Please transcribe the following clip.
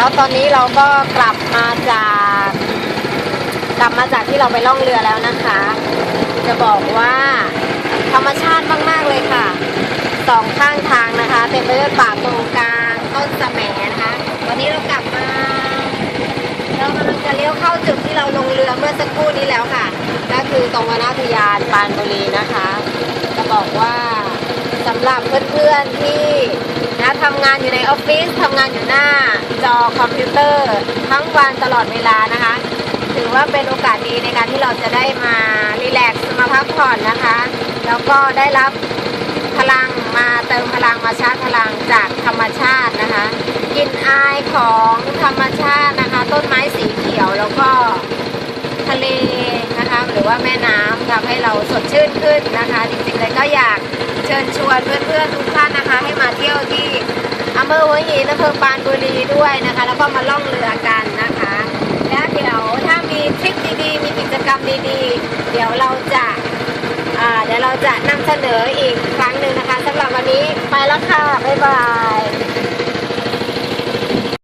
แล้วตอนนี้เราก็กลับมาจาก กลับมาจากที่เราไปล่องเรือแล้วนะคะ จะบอกว่าธรรมชาติมากๆเลยค่ะสองข้างทางนะคะเต็มไปด้วยป่าตรงกลางต้นสะแหมนะคะ วันนี้เรากลับมา เรากำลังจะเลี้ยวเข้าจุดที่เราลงเรือเมื่อสักครู่นี้แล้วค่ะก็คือตรงวนาทยานปานบุรีนะคะ จะบอกว่า สำหรับเพื่อนๆที่นะทำงานอยู่ในออฟฟิศทำงานอยู่หน้าจอคอมพิวเตอร์ ทั้งวันตลอดเวลานะคะ ถือว่าเป็นโอกาสดีในการที่เราจะได้มารีแลกซ์มาพักผ่อนนะคะ แล้วก็ได้รับพลังมาเติมพลังมาชาร์จพลังจากธรรมชาตินะคะกลินอายของธรรมชาตินะคะ ต้นไม้สีเขียวแล้วก็ทะเลนะคะ หรือว่าแม่น้ำทำให้เราสดชื่นขึ้นนะคะ จริงๆเลยก็อยาก ชิญชวนเพื่อนๆทุกท่านนะคะ ให้มาเที่ยวที่อำเภอหัวหินอำเภอปานบุรีด้วยนะคะ แล้วก็มาล่องเรือกันนะคะ แล้วเดี๋ยวถ้ามีทริปดีๆ มีกิจกรรมดีๆ เดี๋ยวเราจะเดี๋ยวเราจะนำเสนออีกครั้งหนึ่งนะคะสำหรับวันนี้ไปแล้วค่ะ บ๊ายบาย